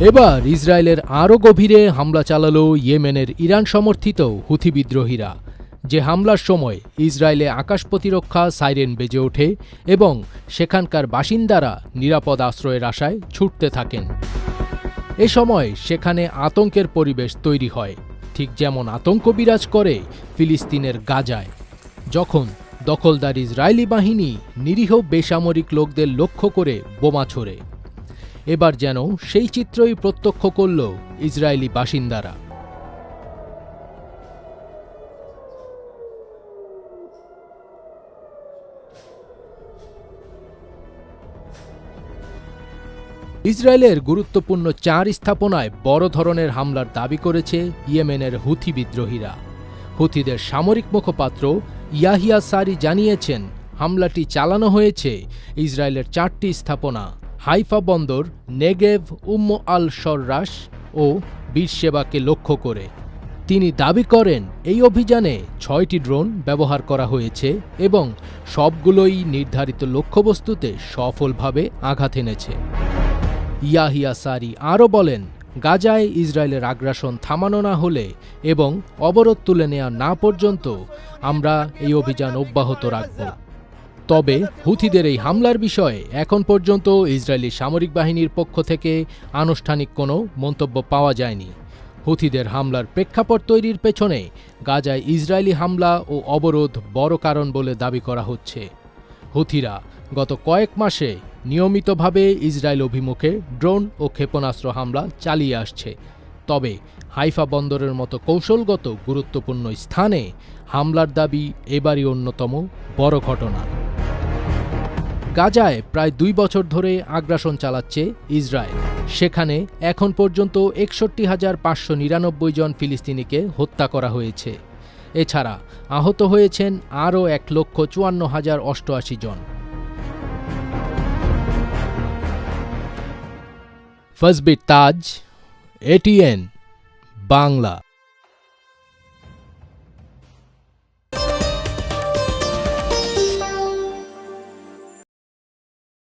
এবার ইসরায়েলের আরও গভীরে হামলা চালালো ইয়েমেনের ইরান সমর্থিত হুথি বিদ্রোহীরা। যে হামলার সময় ইসরায়েলে আকাশ প্রতিরক্ষা সাইরেন বেজে ওঠে এবং সেখানকার বাসিন্দারা নিরাপদ আশ্রয়ের আশায় ছুটতে থাকেন। এ সময় সেখানে আতঙ্কের পরিবেশ তৈরি হয়। ঠিক যেমন আতঙ্ক বিরাজ করে ফিলিস্তিনের গাজায়। যখন দখলদার ইসরায়েলি বাহিনী নিরীহ বেসামরিক লোকদের লক্ষ্য করে বোমা ছোড়ে এবার যেন সেই চিত্রই প্রত্যক্ষ করল ইসরায়েলি বাসিন্দারা। ইসরায়েলের গুরুত্বপূর্ণ চার স্থাপনায় বড় ধরনের হামলার দাবি করেছে ইয়েমেনের হুথি বিদ্রোহীরা। হুথিদের সামরিক মুখপাত্র ইয়াহিয়া সারি জানিয়েছেন, হামলাটি চালানো হয়েছে ইসরায়েলের চারটি স্থাপনা। হাইফা বন্দর নেগেভ উম্ম আল সর্রাস ও বীরসেবাকে লক্ষ্য করে। তিনি দাবি করেন, এই অভিযানে ছয়টি ড্রোন ব্যবহার করা হয়েছে এবং সবগুলোই নির্ধারিত লক্ষ্যবস্তুতে সফলভাবে আঘাত এনেছে। ইয়াহিয়া সারি আরও বলেন, গাজায় ইসরায়েলের আগ্রাসন থামানো না হলে এবং অবরোধ তুলে নেওয়া না পর্যন্ত আমরা এই অভিযান অব্যাহত রাখব। তবে হুথিদের এই হামলার বিষয়ে এখন পর্যন্ত ইসরায়েলি সামরিক বাহিনীর পক্ষ থেকে আনুষ্ঠানিক কোনো মন্তব্য পাওয়া যায়নি। হুথিদের হামলার প্রেক্ষাপট তৈরির পেছনে গাজায় ইসরায়েলি হামলা ও অবরোধ বড় কারণ বলে দাবি করা হচ্ছে। হুথিরা গত কয়েক মাসে নিয়মিতভাবে ইসরায়েল অভিমুখে ড্রোন ও ক্ষেপণাস্ত্র হামলা চালিয়ে আসছে। তবে হাইফা বন্দরের মতো কৌশলগত গুরুত্বপূর্ণ স্থানে হামলার দাবি এবারই অন্যতম বড় ঘটনা। গাজায় প্রায় দুই বছর ধরে আগ্রাসন চালাচ্ছে ইসরায়েল। সেখানে এখন পর্যন্ত একষট্টি হাজার পাঁচশো নিরানব্বই জন ফিলিস্তিনিকে হত্যা করা হয়েছে। এছাড়া আহত হয়েছেন আরও এক লক্ষ চুয়ান্ন হাজার অষ্টআশি জন। ফজবির তাজ এটিএন বাংলা।